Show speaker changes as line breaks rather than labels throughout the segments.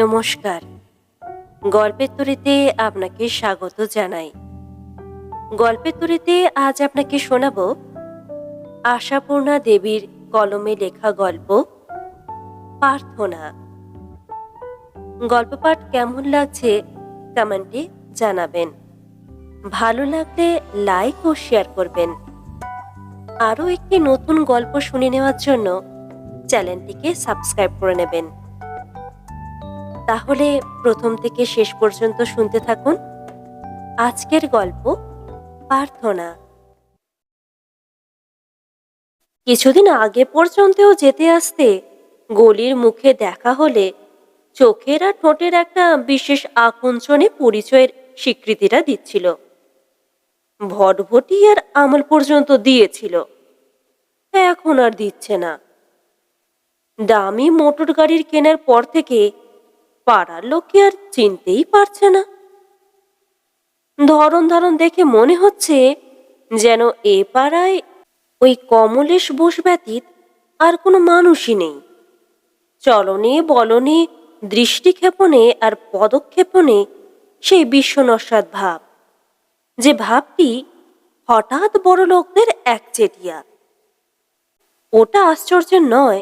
নমস্কার। গল্পের তরিতে আপনাকে স্বাগত জানাই। গল্পের তরিতে আজ আপনাকে শোনাব আশাপূর্ণা দেবীর কলমে লেখা গল্প, প্রার্থনা। গল্প পাঠ কেমন লাগছে কমেন্টে জানাবেন। ভালো লাগলে লাইক ও শেয়ার করবেন। আরও একটি নতুন গল্প শুনে নেওয়ার জন্য চ্যানেলটিকে সাবস্ক্রাইব করে নেবেন। তাহলে প্রথম থেকে শেষ পর্যন্ত শুনতে থাকুন। আজকের গল্প, প্রার্থনা। কিছুদিন আগে পর্যন্তও যেতে আসতে গলির মুখে দেখা হলে চোখের আর ঠোঁটের একটা বিশেষ আকঞ্চনে পরিচয়ের স্বীকৃতিটা দিচ্ছিল। ভটভটি আর আমল পর্যন্ত দিয়েছিল। এখন আর দিচ্ছে না। দামি মোটর গাড়ির কেনার পর থেকে পাড়ার লোকে আর চিনতেই পারছে না। ধরন ধারণ দেখে মনে হচ্ছে যেন এ পাড়ায় ওই কমলেশ বোস ব্যতীত আর কোনো মানুষই নেই। চলনে বলনে, দৃষ্টিক্ষেপণে আর পদক্ষেপণে সেই বিশ্বনস্বাদ ভাব, যে ভাবটি হঠাৎ বড় লোকদের একচেটিয়া ওটা আশ্চর্যের নয়,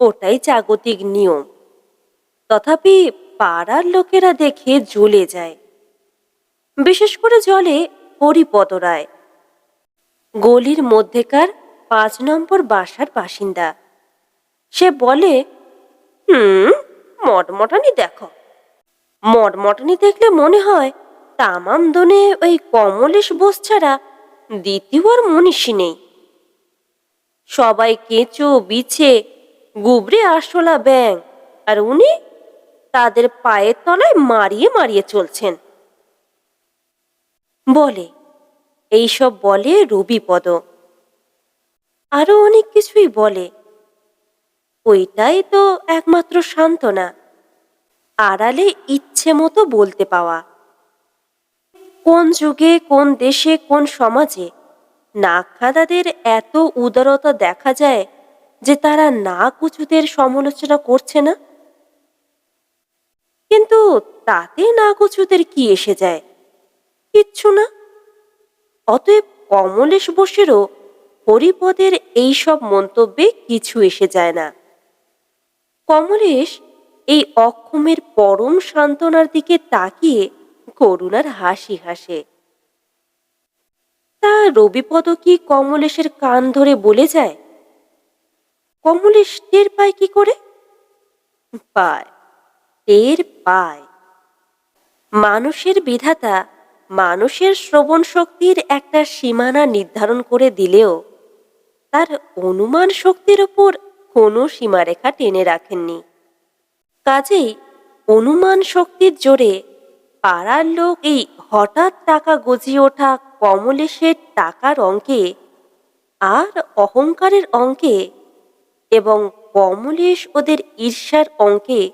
ওটাই জাগতিক নিয়ম। তথাপি পাড়ার লোকেরা দেখে জ্বলে যায়। বিশেষ করে জলে হরিপদ রায়। গলির মধ্যেকার পাঁচ নম্বর বাসার বাসিন্দা। সে বলে, হুম, মটমটানি দেখো। মটমটানি দেখলে মনে হয় তামাম দনে ওই কমলেশ বোস ছাড়া দ্বিতীয় আর মনীষী নেই। সবাই কেঁচো বিছে গুবরে আসলা ব্যাং আর উনি তাদের পায়ের তলায় মারিয়ে মারিয়ে চলছেন। বলে, এইসব বলে রবিপদ। আরও অনেক কিছুই বলে। ওইটাই তো একমাত্র সান্ত্বনা, আড়ালে ইচ্ছে মতো বলতে পাওয়া। কোন যুগে, কোন দেশে, কোন সমাজে নাকখাদাদের এত উদারতা দেখা যায় যে তারা না উঁচুদের সমালোচনা করছে না? কিন্তু তাতে নাগচুদের কি এসে যায়? কিচ্ছু না। অতএব কমলেশ বোসেরও হরিপদের এইসব মন্তব্যে কিছু এসে যায় না। কমলেশ এই অক্ষমের পরম সান্ত্বনার দিকে তাকিয়ে করুণার হাসি হাসে। তা রবিপদ কি কমলেশের কান ধরে বলে যায়? কমলেশ টের পায় কি করে? পায়। টের পায়। মানুষের বিধাতা মানুষের শ্রবণ শক্তির একটা সীমানা নির্ধারণ করে দিলেও তার অনুমান শক্তির ওপর কোনো সীমারেখা টেনে রাখেননি। কাজেই অনুমান শক্তির জোরে পাড়ার লোক এই হঠাৎ টাকা গজিয়ে ওঠা কমলেশের টাকার অঙ্কে আর অহংকারের অঙ্কে এবং কমলেশ ওদের ঈর্ষার অঙ্কে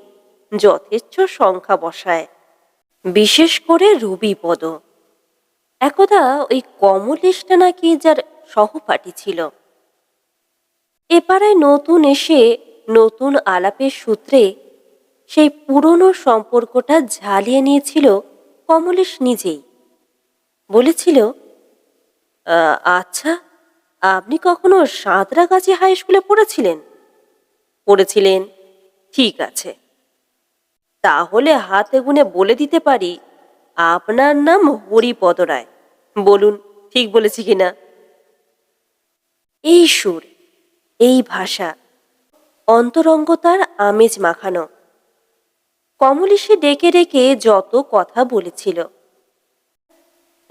যথেচ্ছ সংখ্যা বসায়, বিশেষ করে রবিপদ একদা ওই কমলেশটা নাকি যার সহপাঠী ছিল। এপাড়ায় নতুন এসে নতুন আলাপের সূত্রে সেই পুরনো সম্পর্কটা ঝালিয়ে নিয়েছিল কমলেশ নিজেই। বলেছিল আচ্ছা আপনি কখনো সাঁতরাগাছি হাই স্কুলে পড়েছিলেন? পড়েছিলেন, ঠিক আছে। তাহলে হাতে গুনে বলে দিতে পারি, আপনার নাম হরিপদ রায়। বলুন, ঠিক বলেছি কিনা? এই সুর, এই ভাষা অন্তরঙ্গতার আমেজ মাখানো। কমলিশে ডেকে ডেকে যত কথা বলেছিল,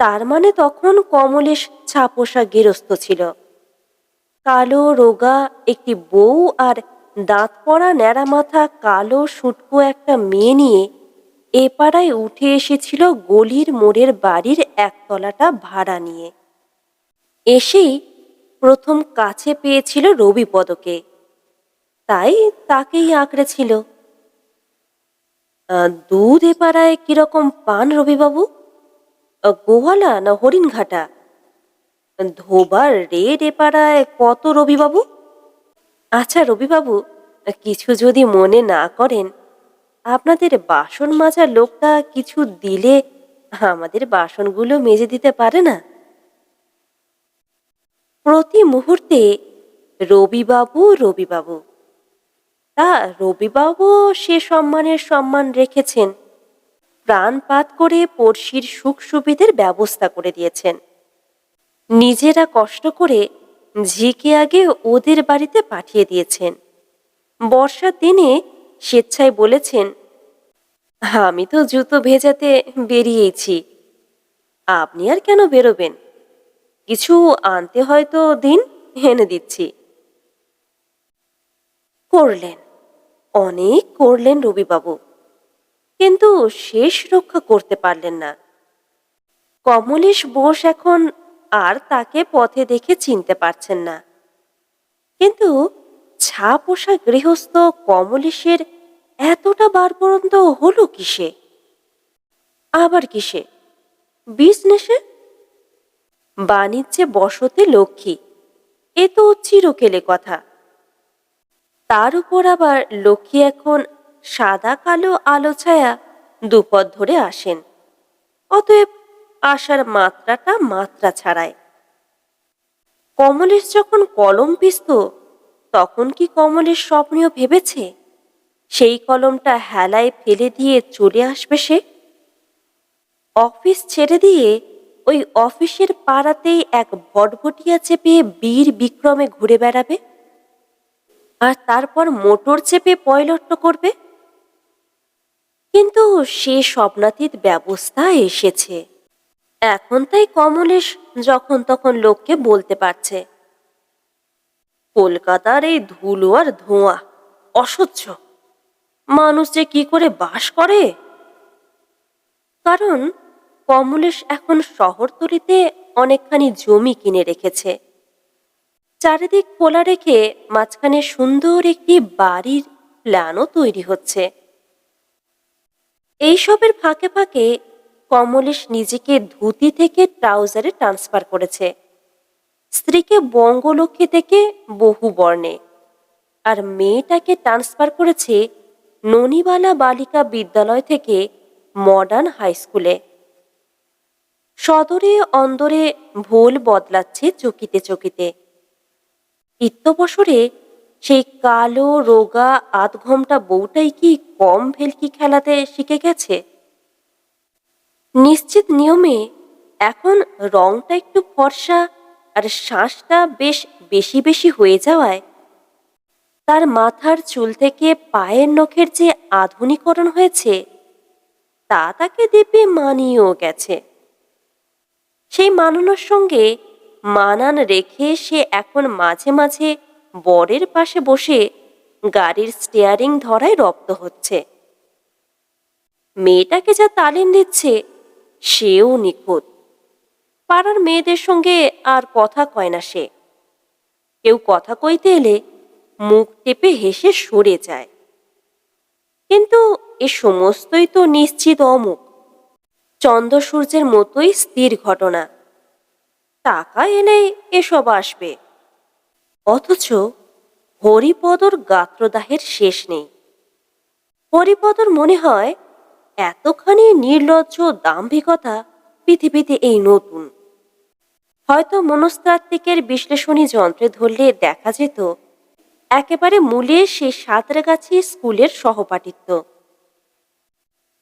তার মানে তখন কমলেশ ছাপোষা গেরস্ত ছিল। কালো, রোগা, একটি বউ আর দাঁত পড়া ন্যাড়া মাথা, কালো, সুটকো একটা মেয়ে নিয়ে এ পাড়ায় উঠে এসেছিল গলির মোড়ের বাড়ির একতলাটা ভাড়া নিয়ে। এসেই প্রথম কাছে পেয়েছিল রবিপদকে তাই তাকেই আঁকড়েছিল দুধ এ পাড়ায় কীরকম পান রবিবাবু? গোয়ালা না হরিণঘাটা? ধোবার রেড এ পাড়ায় কত রবিবাবু? আচ্ছা রবিবাবু, কিছু যদি মনে না করেন, আপনাদের বাসন মাজার লোকটা কিছু দিলে আমাদের বাসনগুলো মেজে দিতে পারে না? প্রতি মুহূর্তে রবিবাবু রবিবাবু। তা রবিবাবু সে সম্মানের সম্মান রেখেছেন, প্রাণপাত করে পড়শির সুখ সুবিধের ব্যবস্থা করে দিয়েছেন। নিজেরা কষ্ট করে ঝিকে আগে ওদের বাড়িতে পাঠিয়ে দিয়েছেন। বর্ষার দিনে স্বেচ্ছায় বলেছেন, আমি তো জুতো ভেজাতে বেরিয়েছি। আপনি আর কেন বেরোবেন? কিছু আনতে হয়তো দিন, এনে দিচ্ছি। করলেন, অনেক করলেন রবিবাবু, কিন্তু শেষ রক্ষা করতে পারলেন না। কমলেশ বোস এখন আর তাকে পথে দেখে চিনতে পারছেন না। কিন্তু ছা পোষা গৃহস্থ কমলেশের এতটা বারবরন্ত হলো কিসে? আবার কিসে? বিজনেসে? বাণিজ্যে বসতে লক্ষ্মী। এ তো চিরকেলে কথা। তার উপর আবার লক্ষ্মী এখন সাদা কালো আলো ছায়া দুপদ ধরে আসেন। অতএব আসার মাত্রাটা মাত্রা ছাড়ায় কমলেশ যখন কলম পিসত, তখন কি কমলের স্বপ্নেও ভেবেছে, সেই কলমটা হেলায় ফেলে দিয়ে চলে আসবে সে? অফিস ছেড়ে দিয়ে ওই অফিসের পাড়াতেই এক ভটভটিয়া চেপে বীর বিক্রমে ঘুরে বেড়াবে? আর তারপর মোটর চেপে পয়লট্ট করবে? কিন্তু সে স্বপ্নাতীত ব্যবস্থা এসেছে। এখন তাই কমলেশ যখন তখন লোককে বলতে পারছে, কলকাতার এই ধুলো আর ধোঁয়া অসহ্য। মানুষ যে কি করে বাস করে? কারণ কমলেশ এখন শহরতলিতে অনেকখানি জমি কিনে রেখেছে। চারিদিক খোলা রেখে মাঝখানে সুন্দর একটি বাড়ির প্ল্যানও তৈরি হচ্ছে। এইসবের ফাঁকে ফাঁকে কমলেশ নিজেকে ধুতি থেকে ট্রাউজারে ট্রান্সফার করেছে। স্ত্রীকে বঙ্গলক্ষ্মী থেকে বহু বর্ণে। আর মেয়েটাকে ট্রান্সফার করেছে ননিবালা বালিকা বিদ্যালয় থেকে মডার্ন হাই স্কুলে। সদরে অন্দরে ভুল বদলাচ্ছে চকিতে চকিতে। ইত্যবসরে সেই কালো, রোগা আধ ঘণ্টা বউটাই কি কম ভেলকি খেলাতে শিখে গেছে? নিশ্চিত নিয়মে এখন রংটা একটু ফর্সা আর শ্বাসটা বেশ বেশি বেশি হয়ে যাওয়ায় তার মাথার চুল থেকে পায়ের নখের যে আধুনিকরণ হয়েছে, তা তাকে দেবে মানিয়েও গেছে। সেই মানানোর সঙ্গে মানান রেখে সে এখন মাঝে মাঝে বরের পাশে বসে গাড়ির স্টিয়ারিং ধরায় রপ্ত হচ্ছে। মেয়েটাকে যা তালিম দিচ্ছে সেও নিখুঁত। পাড়ার মেয়েদের সঙ্গে আর কথা কয় না সে। কেউ কথা কইতে এলে মুখ টেপে হেসে সরে যায়। কিন্তু এ সমস্তই তো নিশ্চিত অমুক। চন্দ্র সূর্যের মতোই স্থির ঘটনা। টাকা এলেই এসব আসবে। অথচ হরিপদর গাত্রদাহের শেষ নেই। হরিপদর মনে হয় এতখানি নির্লজ্জ দাম্ভিকতা পৃথিবীতে এই নতুন। হয়তো মনস্তাত্ত্বিকের বিশ্লেষণী যন্ত্রে ধরলে দেখা যেত, একেবারে মূলে সে সাঁতরাগাছি স্কুলের সহপাঠিত্ব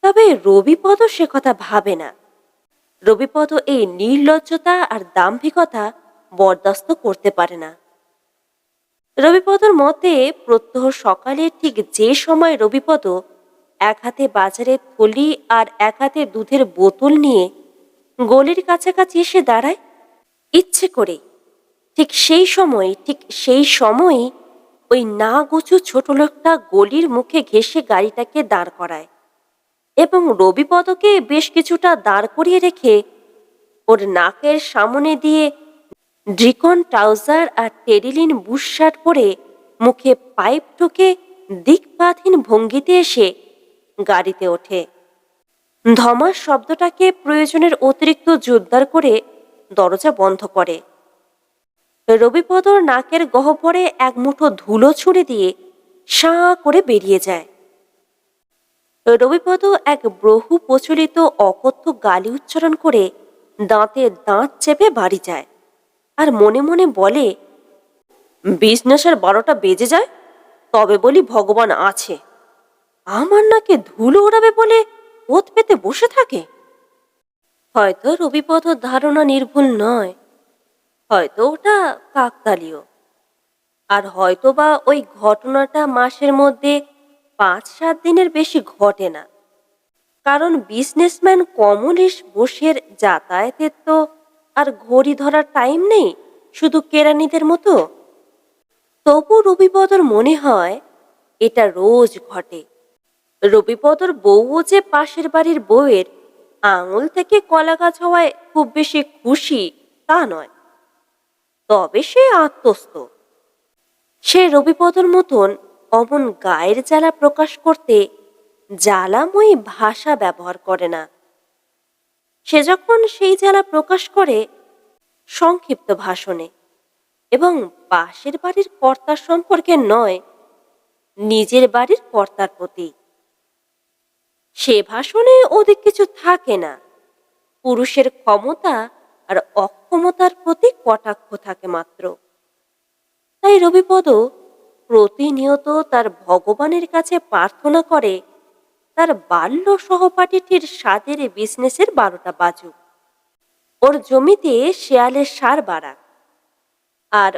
তবে রবিপদ সে কথা ভাবে না। রবিপদ এই নির্লজ্জতা আর দাম্ভিকতা বরদাস্ত করতে পারে না। রবিপদর মতে প্রত্যহ সকালে ঠিক যে সময় রবিপদ এক হাতে বাজারের থলি আর এক হাতে দুধের বোতল নিয়ে গলির কাছাকাছি এসে দাঁড়ায়। ইচ্ছে করে। ঠিক সেই সময়, ঠিক সেই সময়ই ওই না গুছু ছোট লোকটা গলির মুখে ঘেসে গাড়িটাকে দাঁড় করায় এবং রবিপদকে বেশ কিছুটা দাঁড় করিয়ে রেখে ওর নাকের সামনে দিয়ে ড্রিকন ট্রাউজার আর টেরিলিন বুশ শার্ট পরে মুখে পাইপ ঢুকে দিকপাতহীন ভঙ্গিতে এসে গাড়িতে ওঠে। ধমাস শব্দটাকে প্রয়োজনের অতিরিক্ত জোরদার করে দরজা বন্ধ করে। রবিপদর নাকের গহ্বরে এক মুঠো ধুলো ছুঁড়ে দিয়ে সাঁ করে বেরিয়ে যায়। রবিপদ এক বহু প্রচলিত অকথ্য গালি উচ্চারণ করে দাঁতে দাঁত চেপে বাড়ি যায় আর মনে মনে বলে বিজনেসের বারোটা বেজে যায়, তবে বলি ভগবান আছে। আমার নাকে ধুলো ওড়াবে বলে ওত পেতে বসে থাকে? হয়তো রবিপদ ধারণা নির্ভুল নয়। হয়তো ওটা কাকতালীয়। আর হয়তো বা ওই ঘটনাটা মাসের মধ্যে পাঁচ সাত দিনের বেশি ঘটে না। কারণ বিজনেসম্যান কমলেশ বোসের যাতায়াতের তো আর ঘড়ি ধরার টাইম নেই, শুধু কেরানিদের মতো। তবু রবিপদর মনে হয় এটা রোজ ঘটে। রবিপদর বউও যে পাশের বাড়ির বউয়ের আঙুল থেকে কলা গাছ হওয়ায় খুব বেশি খুশি তা নয়। তবে সে আত্মস্থ। সে রবিপদর মতন অমন গায়ের জ্বালা প্রকাশ করতে জ্বালাময়ী ভাষা ব্যবহার করে না। সে যখন সেই জ্বালা প্রকাশ করে সংক্ষিপ্ত ভাষণে এবং পাশের বাড়ির কর্তার সম্পর্কে নয়, নিজের বাড়ির কর্তার প্রতি। সে ভাষণে ওদের কিছু থাকে না। পুরুষের ক্ষমতা আর অক্ষমতার প্রতি কটাক্ষ থাকে মাত্র। তাই রবিপদ প্রতিনিয়ত তার ভগবানের কাছে প্রার্থনা করে, তার বাল্য সহপাঠীটির স্বাদের বিজনেসের বারোটা বাজুক। ওর জমিতে শেয়ালের সার বাড়াক। আর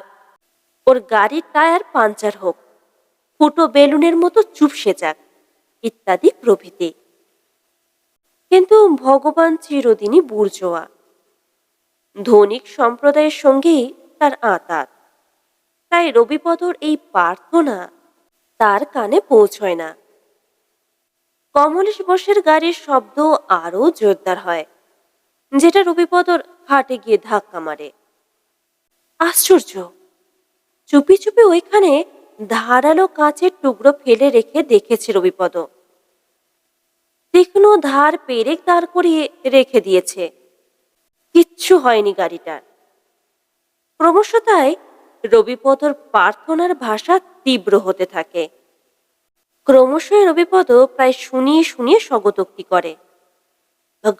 ওর গাড়ির টায়ার পাঞ্চার হোক, ফুটো বেলুনের মতো চুপসে যাক, ইত্যাদি প্রভৃতি। কিন্তু ভগবান চিরদিনই বুর্জোয়া। ধনিক সম্প্রদায়ের সঙ্গেই তার আঁতাত। তাই রবিপদর এই প্রার্থনা তার কানে পৌঁছয় না। কমলেশ বসের গাড়ির শব্দ আরও জোরদার হয়, যেটা রবিপদর হাটে গিয়ে ধাক্কা মারে। আশ্চর্য! চুপি চুপি ওইখানে ধারালো কাঁচের টুকরো ফেলে রেখে দেখেছে রবিপদ। তীক্ষ্ণ ধার পেরেক দাঁড় করিয়ে রেখে দিয়েছে। কিচ্ছু হয়নি গাড়িটার। ক্রমশ তাই রবিপদর প্রার্থনার ভাষা তীব্র হতে থাকে। ক্রমশই রবিপদ প্রায় শুনিয়ে শুনিয়ে স্বগতোক্তি করে।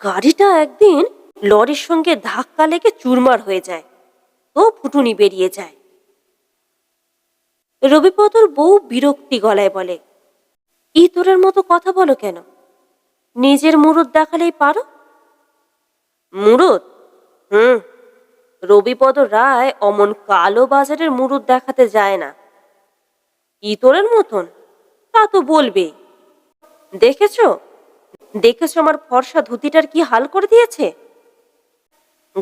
গাড়িটা একদিন লরির সঙ্গে ধাক্কা লেগে চুরমার হয়ে যায়, তো ফুটুনি বেরিয়ে যায়। রবিপদর বউ বিরক্তি গলায় বলে ইতরের মতো কথা বলো কেন? নিজের মুরুদ দেখালেই পারো? মুরুদ? হুম, রবিপদ রায় অমন কালো বাজারের মুরুদ দেখাতে যায় না। ইতরের মতন? তা তো বলবে দেখেছ? দেখেছ আমার ফর্সা ধুতিটার কি হাল করে দিয়েছে?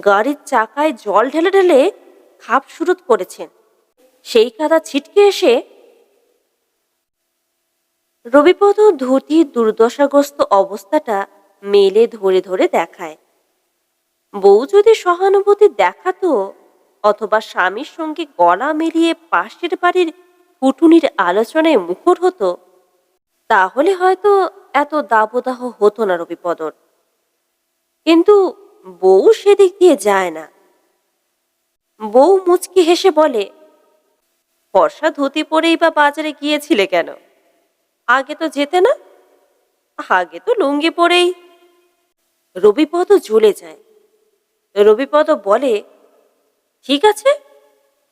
গাড়ির চাকায় জল ঢেলে ঢেলে খাপ সুরুত করেছেন। সেই কাদা ছিটকে এসে রবিপদ ধুতির দুর্দশাগ্রস্ত অবস্থাটা মেলে ধরে ধরে দেখায়। বউ যদি সহানুভূতি দেখাতো অথবা স্বামীর সঙ্গে গলা মিলিয়ে পাশের বাড়ির ফুটুনির আলোচনায় মুখর হতো, তাহলে হয়তো এত দাবদাহ হতো না রবিপদর। কিন্তু বউ সেদিক দিয়ে যায় না। বউ মুচকি হেসে বলে, ফর্সা ধুতি পরেই বা বাজারে গিয়েছিলে কেন? আগে তো যেতে না? আগে তো লুঙ্গি পরেই। রবিপদ জ্বলে যায়। রবিপদ বলে, ঠিক আছে,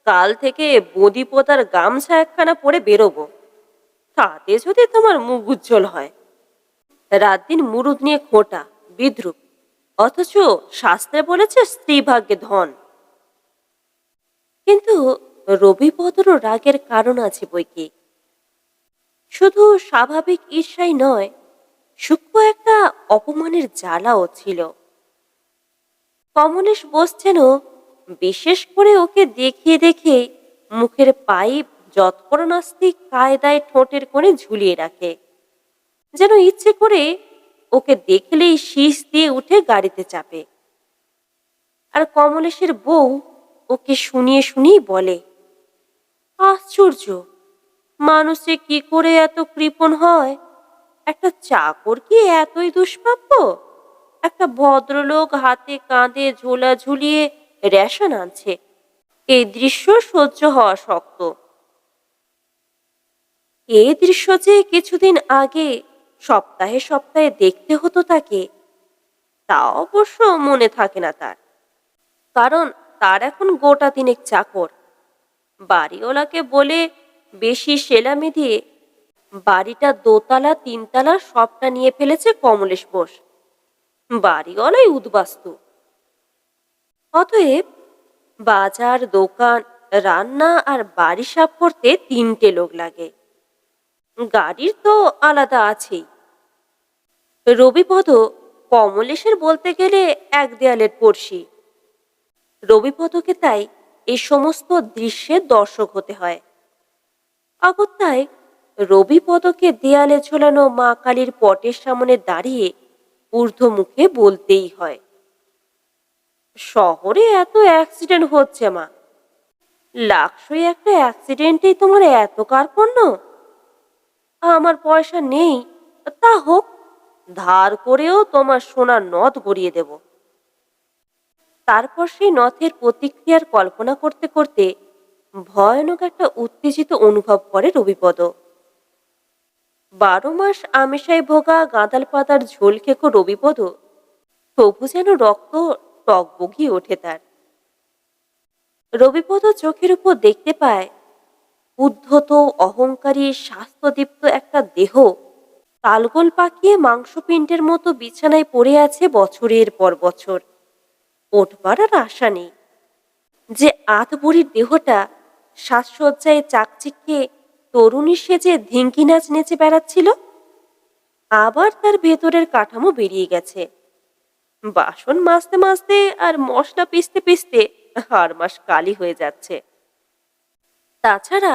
কাল থেকে বদি পোতার গামছা একখানা পরে বেরোবো। তাতে যদি তোমার মুখ উজ্জ্বল হয়। রাত দিন মুরুদ নিয়ে খোঁটা, বিদ্রুপ, অথচ শাস্ত্রে বলেছে স্ত্রী ভাগ্যে ধন। কিন্তু রবিপদর রাগের কারণ আছে বইকি শুধু স্বাভাবিক ঈর্ষাই নয়, সূক্ষ্ম একটা অপমানের জ্বালাও ছিল। কমলেশ বসছেনও বিশেষ করে ওকে দেখিয়ে দেখে মুখের পাইপ যৎপরনাস্তিক কায়দায় ঠোঁটের কোণে ঝুলিয়ে রাখে। যেন ইচ্ছে করে ওকে দেখলেই শীষ দিয়ে উঠে গাড়িতে চাপে। আর কমলেশের বউ ওকে শুনিয়ে শুনিয়ে বলে, আশ্চর্য! মানুষে কি করে এত কৃপণ হয়? একটা চাকর কি এতই দুষ্প্রাপ্য? একটা ভদ্রলোক হাতে কাঁধে ঝোলা ঝুলিয়ে রেশন আনছে। এই দৃশ্য সহ্য হওয়া শক্ত। এই দৃশ্য যে কিছুদিন আগে সপ্তাহে সপ্তাহে দেখতে হতো তাকে, তা অবশ্য মনে থাকে না তার। কারণ তার এখন গোটা তিনেক চাকর। বাড়িওয়ালাকে বলে বেশি সেলামি দিয়ে বাড়িটা দোতলা, তিনতলা সবটা নিয়ে ফেলেছে কমলেশ বোস। বাড়িওয়ালাই উদ্বাস্তু। অতএব বাজার, দোকান, রান্না আর বাড়ি সাফ করতে তিনটে লোক লাগে। গাড়ির তো আলাদা আছেই। রবিপদ কমলেশের বলতে গেলে এক দেয়ালের পড়শি। রবিপদকে তাই এই সমস্ত দৃশ্যের দর্শক হতে হয়। অগত্যায় রবিপদকে দেয়ালে ঝোলানো মা কালীর পটের সামনে দাঁড়িয়ে ঊর্ধ্ব মুখে বলতেই হয়, শহরে এত অ্যাক্সিডেন্ট হচ্ছে মা। লাক্সই একটা অ্যাক্সিডেন্টেই তোমার এত কার্পণ্য। আমার পয়সা নেই, তা হোক, ধার করেও তোমার সোনার নথ গড়িয়ে দেব। তারপর সেই নথের প্রতিক্রিয়ার কল্পনা করতে করতে ভয়ানক একটা উত্তেজিত অনুভব করে রবিপদ। বারো মাস আমেশায় ভোগা গাঁদাল পাতার ঝোল খেকো রবিপদ, তবু যেন রক্ত টকবগিয়ে ওঠে তার। রবিপদ চোখের উপর দেখতে পায়, উদ্ধত, অহংকারী, স্বাস্থ্যদীপ্ত একটা দেহ তালগোল পাকিয়ে মাংসপিণ্ডের মতো বিছানায় পড়ে আছে বছরের পর বছর। ওঠবার আর আশা নেই যে আধ বুড়ির দেহটা সাজসজ্জায় চাকচিক্যে তরুণী সেজে ধিঙ্কি নাচ নেচে বেড়াচ্ছিল। আবার তার ভেতরের কাঠামো বেরিয়ে গেছে। বাসন মাজতে মাজতে আর মশলা পিসতে পিষতে হাড় মাস কালি হয়ে যাচ্ছে। তাছাড়া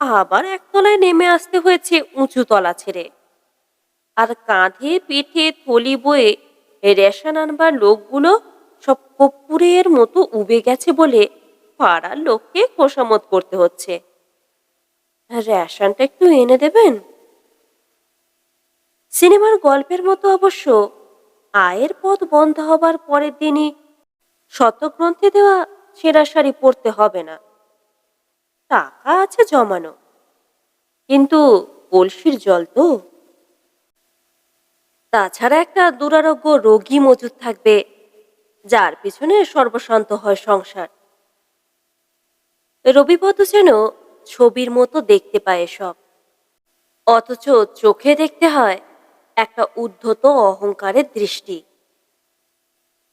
আবার একতলায় নেমে আসতে হয়েছে উঁচু তলা ছেড়ে। আর কাঁধে, পিঠে, থলি বয়ে রেশন আনবার লোকগুলো সব কপ্পুরের মতো উবে গেছে বলে পাড়ার লোককে খোসামত করতে হচ্ছে। রেশনটা একটু এনে দেবেন? সিনেমার গল্পের মতো অবশ্য আয়ের পথ বন্ধ হবার পরের দিনই শতগ্রন্থে দেওয়া সেরা শাড়ি পরতে হবে না। টাকা আছে জমানো। কিন্তু কলসির জল তো। তাছাড়া একটা দুরারোগ্য রোগী মজুদ থাকবে, যার পিছনে সর্বশান্ত হয় সংসার। রবিপদ যেন ছবির মতো দেখতে পায় সব। অথচ চোখে দেখতে হয় একটা উদ্ধত অহংকারের দৃষ্টি।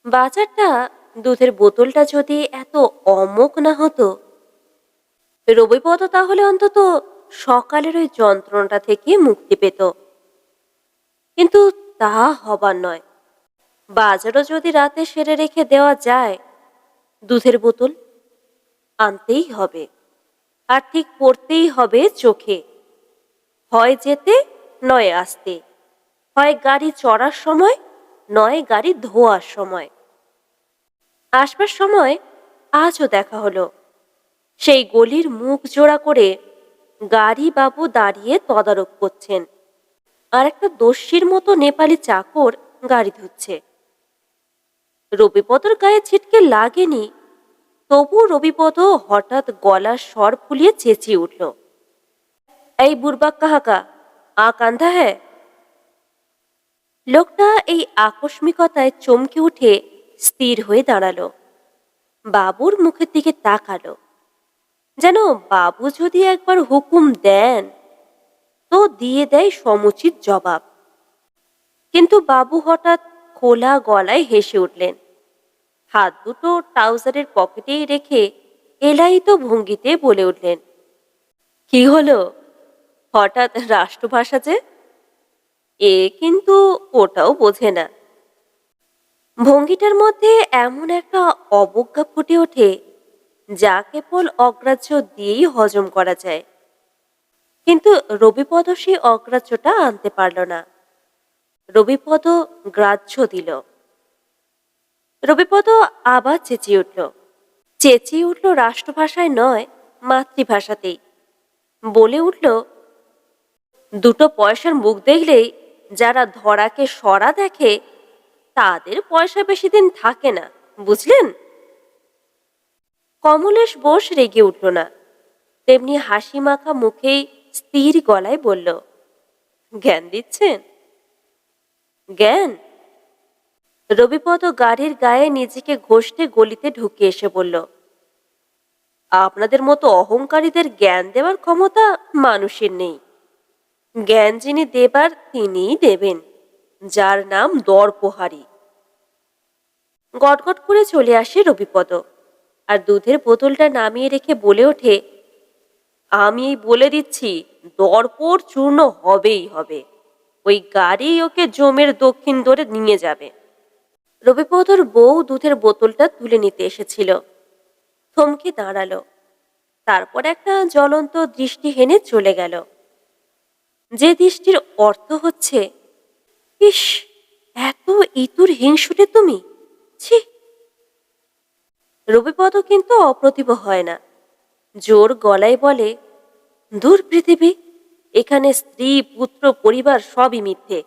বাজারটা দুধের বোতলটা যদি এত অমক না হতো, রবিপদ তাহলে অন্তত সকালের ওই যন্ত্রণাটা থেকে মুক্তি পেত। কিন্তু তা হবার নয়। বাজারও যদি রাতে সেরে রেখে দেওয়া যায়, দুধের বোতল আনতেই হবে, আর ঠিক পড়তেই হবে চোখে। হয় যেতে, নয় আসতে। হয় গাড়ি চড়ার সময়, নয় গাড়ি ধোয়ার সময়। আসবার সময় আজও দেখা হলো। সেই গলির মুখ জোড়া করে গাড়ি বাবু দাঁড়িয়ে তদারক করছেন, আর একটা দস্যির মতো নেপালি চাকর গাড়ি ধুচ্ছে। রবিপদর গায়ে ছিটকে লাগেনি তবু রবিপদ হঠাৎ গলার স্বর ফুলিয়ে চেঁচিয়ে উঠল, এই বুরবাক কাহাকা, আ কান্ধা হ্যাঁ লোকটা এই আকস্মিকতায় চমকে উঠে স্থির হয়ে দাঁড়াল, বাবুর মুখের দিকে তাকালো, যেন বাবু যদি একবার হুকুম দেন, তো দিয়ে দেয় সমুচিত জবাব। কিন্তু বাবু হঠাৎ খোলা গলায় হেসে উঠলেন হাত দুটো ট্রাউজারের পকেটেই রেখে এলাইতো ভঙ্গিতে বলে উঠলেন, কি হলো? হঠাৎ রাষ্ট্রভাষা যে? এ কিন্তু ওটাও বোঝে না। ভঙ্গিটার মধ্যে এমন একটা অবজ্ঞা ফুটে ওঠে, যা কেবল অগ্রাহ্য দিয়েই হজম করা যায়। কিন্তু রবিপদ সেই অগ্রাহ্যটা আনতে পারল না। রবিপদ গ্রাহ্য দিল। রবিপদ আবার চেঁচিয়ে উঠল। চেঁচিয়ে উঠল রাষ্ট্রভাষায় নয়, মাতৃভাষাতেই। বলে উঠল, দুটো পয়সার মুখ দেখলেই যারা ধরাকে সরা দেখে, তাদের পয়সা বেশি দিন থাকে না, বুঝলেন? কমলেশ বোস রেগে উঠল না। তেমনি হাসি মাখা মুখেই স্থির গলায় বলল, জ্ঞান দিচ্ছেন? জ্ঞান? রবিপদ গাড়ির গায়ে নিজেকে ঘষতে গলিতে ঢুকে এসে বলল, আপনাদের মতো অহংকারীদের জ্ঞান দেওয়ার ক্ষমতা মানুষের নেই। জ্ঞান যিনি দেবার, তিনিই দেবেন, যার নাম দর্পহারী গটগট করে চলে আসে রবিপদ আর দুধের বোতলটা নামিয়ে রেখে বলে ওঠে, আমি বলে দিচ্ছি দরপর চূর্ণ হবেই হবে। ওই গাড়ি ওকে জমের দক্ষিণ দরে নিয়ে যাবে। রবিপদর বউ দুধের বোতলটা তুলে নিতে এসেছিল। থমকে দাঁড়াল। তারপর একটা জ্বলন্ত দৃষ্টি হেনে চলে গেল। যে দৃষ্টির অর্থ হচ্ছে, ইস, এত ইতুর হিংসুটে তুমি? ছি! রবিপদ কিন্তু অপ্রতিভ হয় না। জোর গলায় বলে, দূর পৃথিবী, এখানে স্ত্রী, পুত্র, পরিবার সবই মিথ্যে।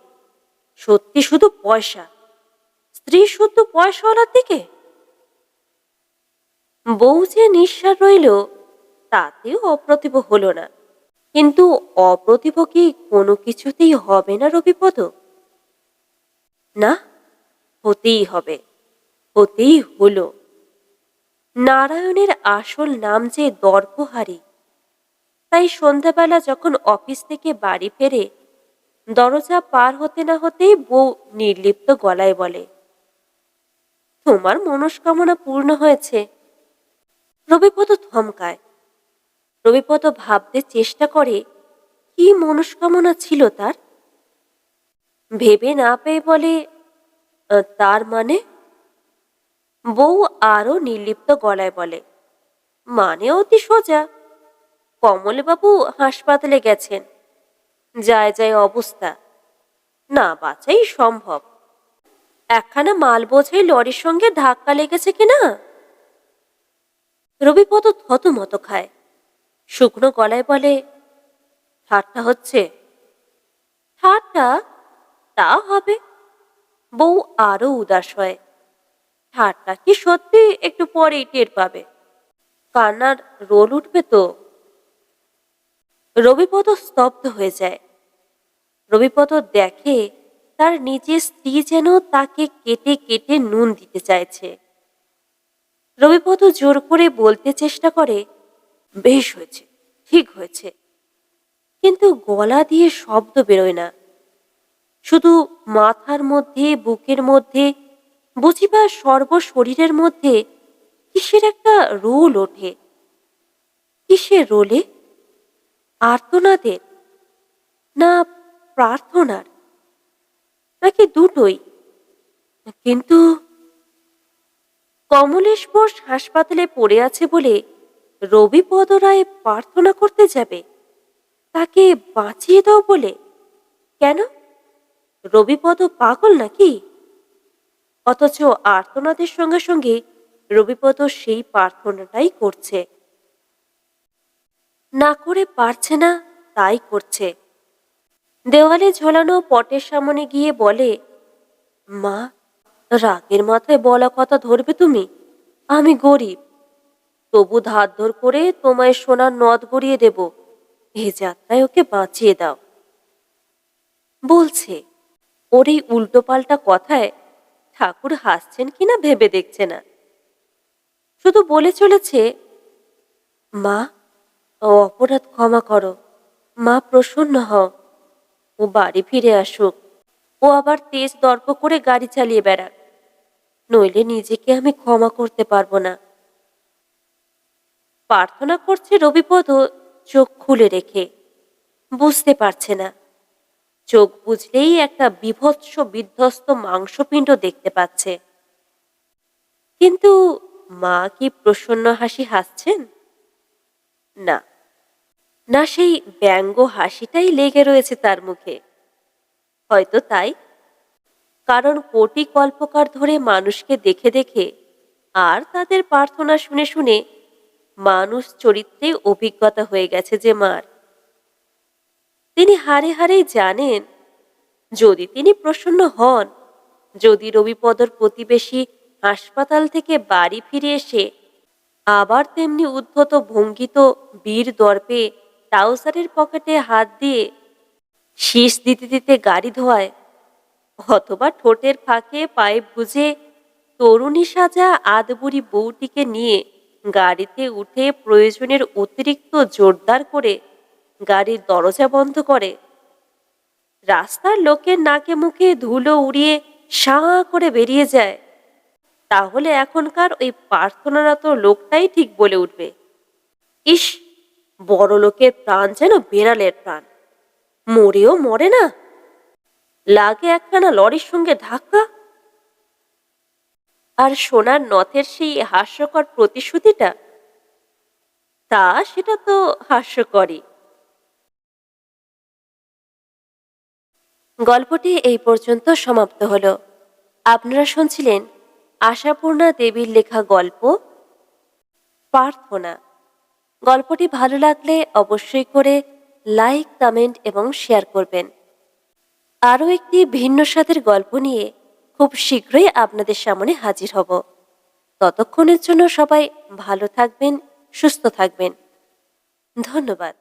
সত্যি শুধু পয়সা। স্ত্রী শুদ্ধ পয়সাওয়ালার দিকে? বউ যে নিঃশ্বাস রইল, তাতেও অপ্রতিভ হল না। কিন্তু অপ্রতিভ কি কোনো কিছুতেই হবে না রবিপদ? না, হতেই হবে, হতেই হলো। নারায়ণের আসল নাম যে দর্পহারী, তাই সন্ধ্যাবেলা যখন অফিস থেকে বাড়ি ফেরে, দরজা পার হতে না হতেই বউ নির্লিপ্ত গলায় বলে তোমার মনস্কামনা পূর্ণ হয়েছে। রবিপদ থমকায়। রবিপদ ভাবতে চেষ্টা করে, কি মনস্কামনা ছিল তার? ভেবে না পেয়ে বলে তার মানে? বউ আরও নির্লিপ্ত গলায় বলে মানে অতি সোজা। কমলবাবু হাসপাতালে গেছেন। যায় যায় অবস্থা। না বাঁচাই সম্ভব। একখানা মাল বোঝাই লরির সঙ্গে ধাক্কা লেগেছে কিনা? রবিপদ থতমত খায়। শুকনো গলায় বলে, ঠাট্টা হচ্ছে। ঠাট্টা? তা হবে। বউ আরও উদাস হয়। ঠাট্টা কি সত্যি? একটু পরেই টের পাবে। কান্নার রোল উঠবে তো? রবিপদ স্তব্ধ হয়ে যায়। রবিপদ দেখে তার নিজের স্ত্রী যেন তাকে কেটে কেটে নুন দিতে চাইছে। রবিপদ জোর করে বলতে চেষ্টা করে, বেশ হয়েছে, ঠিক হয়েছে। কিন্তু গলা দিয়ে শব্দ বেরোয় না। শুধু মাথার মধ্যে, বুকের মধ্যে বুঝিবা সর্ব শরীরের মধ্যে কিসের একটা রোল ওঠে? কিসের রোলে? আর্তনাদের? না প্রার্থনার? নাকি দুটোই? কিন্তু কমলেশ বোস হাসপাতালে পড়ে আছে বলে রবিপদ রায় প্রার্থনা করতে যাবে। তাকে বাঁচিয়ে দাও বলে। কেন? রবিপদ পাগল নাকি? অথচ আর্তনাদের সঙ্গে সঙ্গে রবিপদ সেই প্রার্থনাটাই করছে। না করে পারছে না, তাই করছে। দেওয়ালে ঝোলানো পটের সামনে গিয়ে বলে, মা, রাগের মাথায় বলা কথা ধরবে তুমি? আমি গরিব। তবু ধার ধর করে তোমায় সোনার নদ গড়িয়ে দেব। এ যাত্রায় ওকে বাঁচিয়ে দাও। বলছে, ওর এই উল্টোপাল্টা কথায় ঠাকুর হাসছেন কিনা ভেবে দেখছে না। শুধু বলে চলেছে, মা, অপরাধ ক্ষমা করো। মা, প্রসন্ন হও। ও বাড়ি ফিরে আসুক। ও আবার তেজ দর্প করে গাড়ি চালিয়ে বেড়াক। নইলে নিজেকে আমি ক্ষমা করতে পারব না। প্রার্থনা করছে রবিপদ চোখ খুলে রেখে। বুঝতে পারছে না। চোখ বুঝলেই একটা বিভৎস বিধ্বস্ত মাংসপিণ্ড দেখতে পাচ্ছে। কিন্তু মা কি প্রসন্ন হাসি হাসছেন? না। না সেই ব্যঙ্গ হাসিটাই লেগে রয়েছে তার মুখে। হয়তো তাই। কারণ কোটি কল্পকার ধরে মানুষকে দেখে দেখে আর তাদের প্রার্থনা শুনে শুনে মানুষ চরিত্রে অভিজ্ঞতা হয়ে গেছে যে মার। তিনি হারে হারেই জানেন, যদি তিনি প্রসন্ন হন, যদি রবিপদর প্রতিবেশী হাসপাতাল থেকে বাড়ি ফিরে এসে আবার তেমনি উদ্ধত ভঙ্গিত বীর দর্পে ট্রাউজারের পকেটে হাত দিয়ে শীষ দিতে দিতে গাড়ি ধোয়ায়, অথবা ঠোঁটের ফাঁকে পায়ে ভুজে তরুণী সাজা আদবুড়ি বউটিকে নিয়ে গাড়িতে উঠে প্রয়োজনের অতিরিক্ত জোরদার করে গাড়ির দরজা বন্ধ করে। রাস্তার লোকের নাকে মুখে ধুলো উড়িয়ে সাঁ করে বেরিয়ে যায়। তাহলে এখনকার ওই প্রার্থনারত লোকটাই ঠিক বলে উঠবে। ইস বড় লোকের প্রাণ যেন বেড়ালের প্রাণ। মরেও মরে না। লাগে একখানা লরির সঙ্গে ধাক্কা। আর সোনার নথের সেই হাস্যকর প্রতিশ্রুতিটা, তা সেটা তো হাস্যকরই। গল্পটি এই পর্যন্ত সমাপ্ত হলো। আপনারা শুনছিলেন আশাপূর্ণা দেবীর লেখা গল্প, প্রার্থনা। গল্পটি ভালো লাগলে অবশ্যই করে লাইক, কমেন্ট এবং শেয়ার করবেন। আরও একটি ভিন্ন স্বাদের গল্প নিয়ে খুব শীঘ্রই আপনাদের সামনে হাজির হব। ততক্ষণের জন্য সবাই ভালো থাকবেন, সুস্থ থাকবেন। ধন্যবাদ।